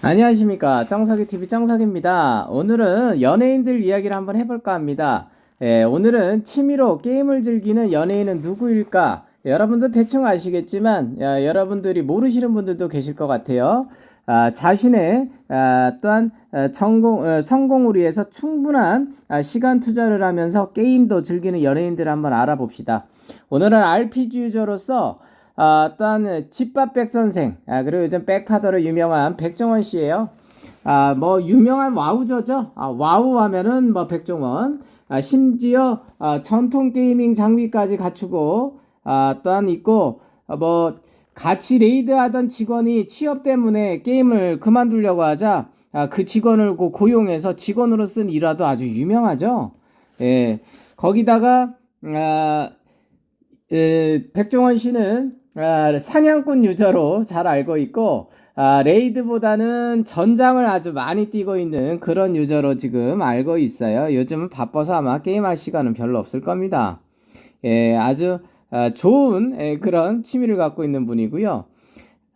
안녕하십니까. 짱사기TV 짱사기입니다. 오늘은 연예인들 이야기를 한번 해볼까 합니다. 예, 오늘은 취미로 게임을 즐기는 연예인은 누구일까? 여러분도 대충 아시겠지만 야, 여러분들이 모르시는 분들도 계실 것 같아요. 아, 자신의 아, 또한 아, 성공, 어, 성공을 위해서 충분한 아, 시간 투자를 하면서 게임도 즐기는 연예인들을 한번 알아봅시다. 오늘은 RPG 유저로서 아, 또한 집밥 백 선생 아, 그리고 요즘 백파더로 유명한 백종원 씨예요. 아, 뭐 유명한 와우저죠. 아, 와우 하면은 뭐 백종원. 아, 심지어 아, 전통 게이밍 장비까지 갖추고 아, 또한 있고 아, 뭐 같이 레이드하던 직원이 취업 때문에 게임을 그만두려고 하자 아, 그 직원을 고- 고용해서 직원으로 쓴 일화도 아주 유명하죠. 예. 거기다가 아, 에, 백종원 씨는 아, 사냥꾼 유저로 잘 알고 있고 아, 레이드보다는 전장을 아주 많이 뛰고 있는 그런 유저로 지금 알고 있어요. 요즘은 바빠서 아마 게임할 시간은 별로 없을 겁니다. 예, 아주 아, 좋은 예, 그런 취미를 갖고 있는 분이고요.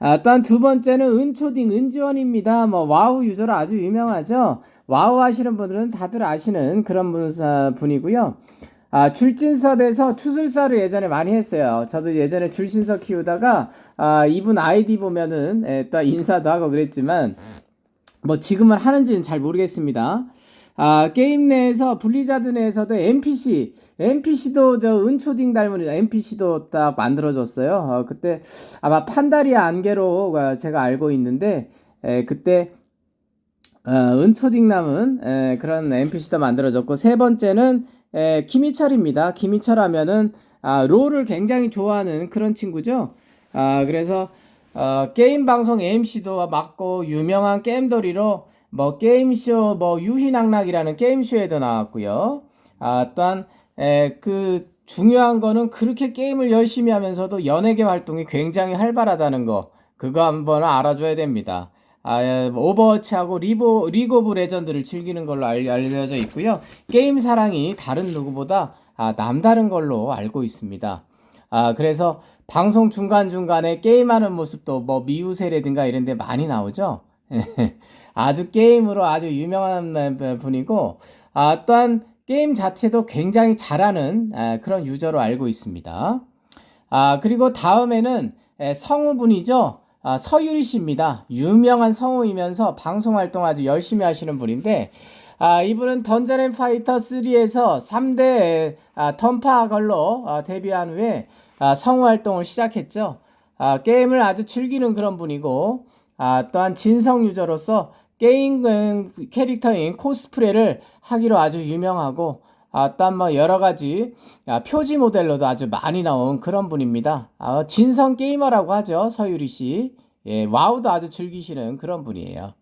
아, 또한 두 번째는 은초딩 은지원입니다. 뭐 와우 유저로 아주 유명하죠. 와우 하시는 분들은 다들 아시는 그런 분, 아, 분이고요. 아, 줄진섭에서 추술사를 예전에 많이 했어요. 저도 예전에 줄신섭 키우다가 아, 이분 아이디 보면은 예, 또 인사도 하고 그랬지만 뭐 지금은 하는지는 잘 모르겠습니다. 아, 게임 내에서 블리자드 내에서도 NPC, NPC도 저 은초딩 닮은 NPC도 딱 만들어줬어요. 어, 그때 아마 판다리아 안개로 어, 제가 알고 있는데 에, 그때 어, 은초딩 남은 에, 그런 NPC도 만들어졌고 세 번째는 에, 김희철입니다. 김희철 하면은 아, 롤을 굉장히 좋아하는 그런 친구죠. 아, 그래서 어, 게임 방송 MC도 맡고 유명한 게임돌이로 뭐 게임쇼 뭐 유희낙낙이라는 게임쇼에도 나왔고요. 아, 또한 에, 그 중요한 거는 그렇게 게임을 열심히 하면서도 연예계 활동이 굉장히 활발하다는 거 그거 한번 알아줘야 됩니다. 아, 예, 오버워치하고 리보, 리그 오브 레전드를 즐기는 걸로 알, 알려져 있고요. 게임 사랑이 다른 누구보다 아, 남다른 걸로 알고 있습니다. 아, 그래서 방송 중간중간에 게임하는 모습도 뭐 미우새라든가 이런 데 많이 나오죠. 아주 게임으로 아주 유명한 분이고, 아, 또한 게임 자체도 굉장히 잘하는 아, 그런 유저로 알고 있습니다. 아, 그리고 다음에는 에, 성우분이죠. 아, 서유리 씨입니다. 유명한 성우이면서 방송 활동 아주 열심히 하시는 분인데, 아, 이분은 던전 앤 파이터 3에서 3대 아, 던파 걸로 아, 데뷔한 후에 아, 성우 활동을 시작했죠. 아, 게임을 아주 즐기는 그런 분이고, 아, 또한 진성 유저로서 게임 음, 캐릭터인 코스프레를 하기로 아주 유명하고, 아, 또한 뭐 여러 가지 아, 표지 모델로도 아주 많이 나온 그런 분입니다. 아, 진성 게이머라고 하죠. 서유리 씨. 예, 와우도 아주 즐기시는 그런 분이에요.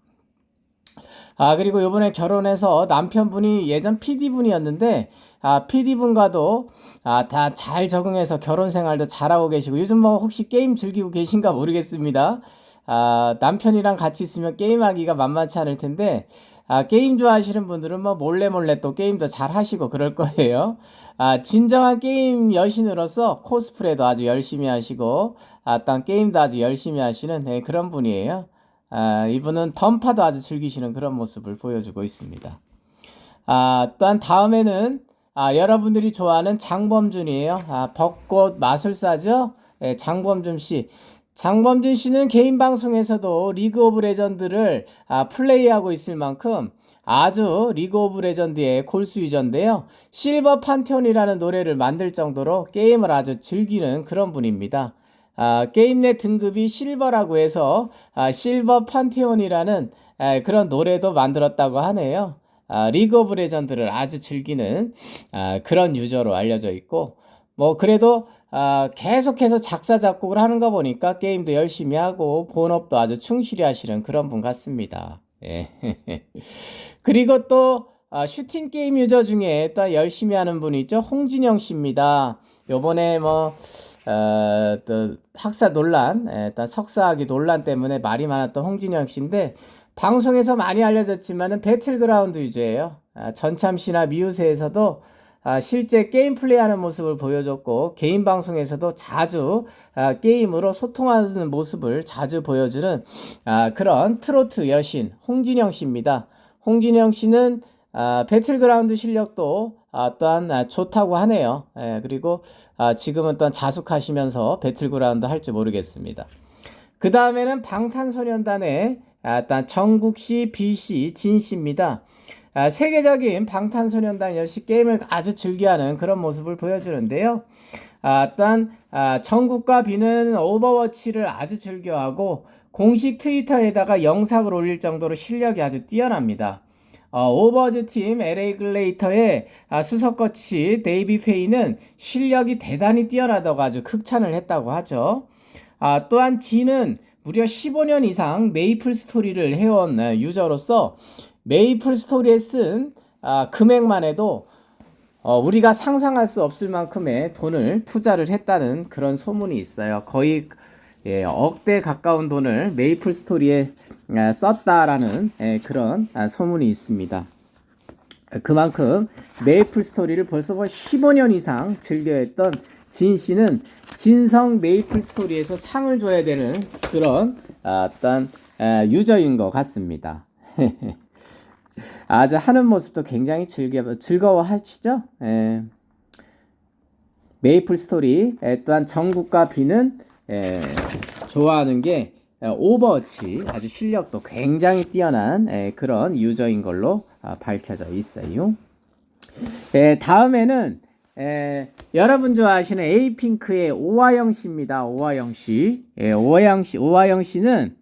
아, 그리고 요번에 결혼해서 남편분이 예전 PD분이었는데, 아, PD분과도, 아, 다 잘 적응해서 결혼 생활도 잘하고 계시고, 요즘 뭐 혹시 게임 즐기고 계신가 모르겠습니다. 아, 남편이랑 같이 있으면 게임하기가 만만치 않을 텐데, 아, 게임 좋아하시는 분들은 뭐 몰래 몰래 또 게임도 잘 하시고 그럴 거예요. 아, 진정한 게임 여신으로서 코스프레도 아주 열심히 하시고, 아, 딴 게임도 아주 열심히 하시는 네, 그런 분이에요. 아, 이분은 던파도 아주 즐기시는 그런 모습을 보여주고 있습니다. 아, 또한 다음에는 아, 여러분들이 좋아하는 장범준이에요. 아, 벚꽃 마술사죠? 예, 장범준 씨. 장범준 씨는 개인 방송에서도 리그 오브 레전드를 아, 플레이하고 있을 만큼 아주 리그 오브 레전드의 골수 유저인데요. 실버 판테온이라는 노래를 만들 정도로 게임을 아주 즐기는 그런 분입니다. 아, 게임 내 등급이 실버라고 해서 아, 실버 판테온이라는 아, 그런 노래도 만들었다고 하네요. 아, 리그 오브 레전드를 아주 즐기는 아, 그런 유저로 알려져 있고 뭐 그래도 아, 계속해서 작사 작곡을 하는 거 보니까 게임도 열심히 하고 본업도 아주 충실히 하시는 그런 분 같습니다. 예. 그리고 또 아, 슈팅 게임 유저 중에 또 열심히 하는 분이 있죠. 홍진영 씨입니다. 요번에 뭐 어, 또 학사 논란, 에, 일단 석사학위 논란 때문에 말이 많았던 홍진영 씨인데 방송에서 많이 알려졌지만은 배틀그라운드 유저예요. 아, 전참시나 미우새에서도 아, 실제 게임 플레이하는 모습을 보여줬고 개인 방송에서도 자주 아, 게임으로 소통하는 모습을 자주 보여주는 아, 그런 트로트 여신 홍진영 씨입니다. 홍진영 씨는 아, 배틀그라운드 실력도 아, 또한 아, 좋다고 하네요. 예, 그리고 아, 지금은 또한 자숙하시면서 배틀그라운드 할지 모르겠습니다. 그 다음에는 방탄소년단의 아, 일단 정국 씨, B 씨, 진 씨입니다. 아, 세계적인 방탄소년단 역시 게임을 아주 즐겨하는 그런 모습을 보여주는데요. 아, 일단 아, 정국과 비는 오버워치를 아주 즐겨하고 공식 트위터에다가 영상을 올릴 정도로 실력이 아주 뛰어납니다. 어, 오버워치 팀 LA 글레이터의 아, 수석거치 데이비 페이는 실력이 대단히 뛰어나다고 아주 극찬을 했다고 하죠. 아, 또한 진은 무려 15년 이상 메이플 스토리를 해온 아, 유저로서 메이플 스토리에 쓴 아, 금액만 해도 어, 우리가 상상할 수 없을 만큼의 돈을 투자를 했다는 그런 소문이 있어요. 거의 예, 억대 가까운 돈을 메이플 스토리에 아, 썼다라는 예, 그런 아, 소문이 있습니다. 그만큼 메이플 스토리를 벌써 뭐 15년 이상 즐겨했던 진 씨는 진성 메이플 스토리에서 상을 줘야 되는 그런 아, 어떤 아, 유저인 것 같습니다. 아주 하는 모습도 굉장히 즐겨 즐거워하시죠? 예. 메이플 스토리 예, 또한 정국과 비는 예, 좋아하는 게 예, 오버워치 아주 실력도 굉장히 뛰어난 예, 그런 유저인 걸로 아, 밝혀져 있어요. 예, 다음에는 예, 여러분 좋아하시는 에이핑크의 오하영 씨입니다. 오하영 씨. 예, 오하영 씨, 오하영 씨는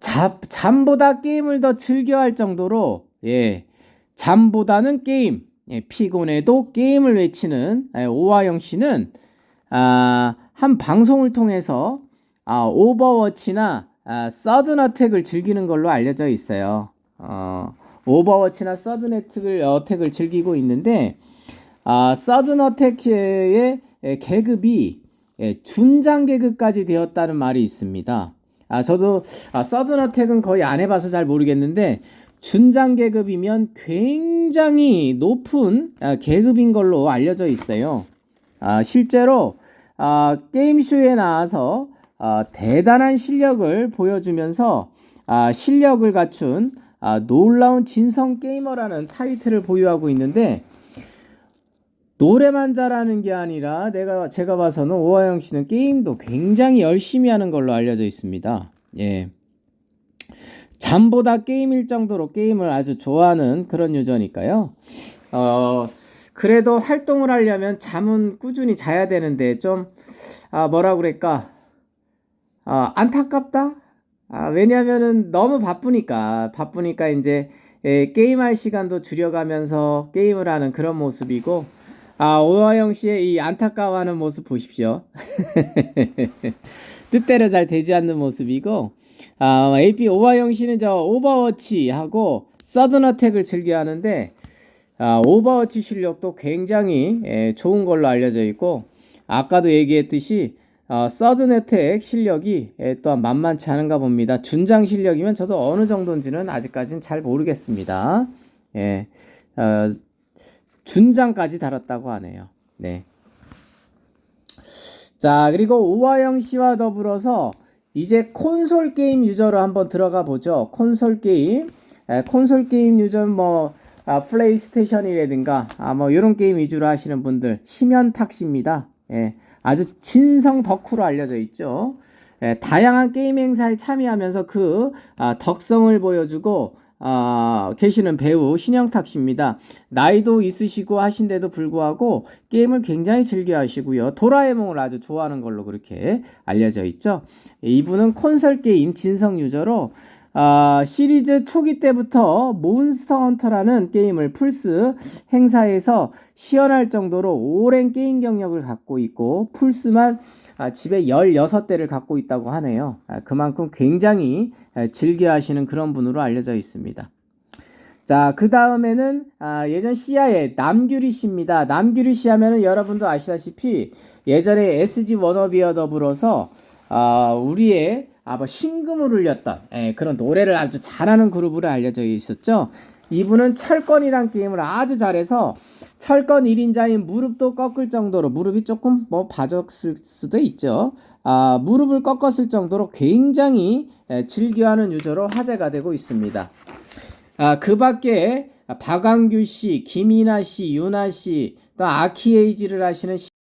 잠, 잠보다 게임을 더 즐겨할 정도로 예, 잠보다는 게임, 예, 피곤해도 게임을 외치는 예, 오하영 씨는 아, 한 방송을 통해서 아, 오버워치나 아, 서든 어택을 즐기는 걸로 알려져 있어요. 어, 오버워치나 서든 어택을, 즐기고 있는데 아, 서든 어택의 계급이 예, 준장 계급까지 되었다는 말이 있습니다. 아, 저도 아, 서든 어택은 거의 안 해봐서 잘 모르겠는데 준장 계급이면 굉장히 높은 아, 계급인 걸로 알려져 있어요. 아, 실제로 아, 게임쇼에 나와서 아, 대단한 실력을 보여주면서 아, 실력을 갖춘 아, 놀라운 진성 게이머라는 타이틀을 보유하고 있는데 노래만 잘하는 게 아니라 내가 제가 봐서는 오하영 씨는 게임도 굉장히 열심히 하는 걸로 알려져 있습니다. 예. 잠보다 게임일 정도로 게임을 아주 좋아하는 그런 유저니까요. 어, 그래도 활동을 하려면 잠은 꾸준히 자야 되는데 좀 아, 뭐라 그럴까? 아, 안타깝다. 아, 왜냐면은 너무 바쁘니까 바쁘니까 이제 예, 게임할 시간도 줄여가면서 게임을 하는 그런 모습이고 아, 오하영 씨의 이 안타까워하는 모습 보십시오. 뜻대로 잘 되지 않는 모습이고, 아, AP 오하영 씨는 저 오버워치하고 서든 어택을 즐겨 하는데, 아, 오버워치 실력도 굉장히 예, 좋은 걸로 알려져 있고, 아까도 얘기했듯이, 어, 서든 어택 실력이 예, 또한 만만치 않은가 봅니다. 준장 실력이면 저도 어느 정도인지는 아직까지는 잘 모르겠습니다. 예, 어, 준장까지 달았다고 하네요. 네. 자, 그리고 오하영 씨와 더불어서 이제 콘솔 게임 유저로 한번 들어가 보죠. 콘솔 게임. 에, 콘솔 게임 유저 뭐 아, 플레이스테이션이라든가 아, 뭐 이런 게임 위주로 하시는 분들 심연탁 씨입니다. 예, 아주 진성 덕후로 알려져 있죠. 예, 다양한 게임 행사에 참여하면서 그 아, 덕성을 보여주고 아, 계시는 배우 신영탁 씨입니다. 나이도 있으시고 하신데도 불구하고 게임을 굉장히 즐겨 하시고요. 도라에몽을 아주 좋아하는 걸로 그렇게 알려져 있죠. 이분은 콘솔 게임 진성 유저로 아, 시리즈 초기 때부터 몬스터 헌터라는 게임을 플스 행사에서 시연할 정도로 오랜 게임 경력을 갖고 있고 플스만 아, 집에 16대를 갖고 있다고 하네요. 아, 그만큼 굉장히 아, 즐겨 하시는 그런 분으로 알려져 있습니다. 자, 그 다음에는 아, 예전 시야의 남규리 씨입니다. 남규리 씨 하면은 여러분도 아시다시피 예전에 SG 워너비어 더불어서 아, 우리의 아, 뭐 신금을 울렸던 예, 그런 노래를 아주 잘하는 그룹으로 알려져 있었죠. 이분은 철권이란 게임을 아주 잘해서 철권 1인자인 무릎도 꺾을 정도로 무릎이 조금 뭐 봐졌을 수도 있죠. 아, 무릎을 꺾었을 정도로 굉장히 에, 즐겨하는 유저로 화제가 되고 있습니다. 아, 그 밖에 박광규 씨, 김이나 씨, 유나 씨, 또 아키에이지를 하시는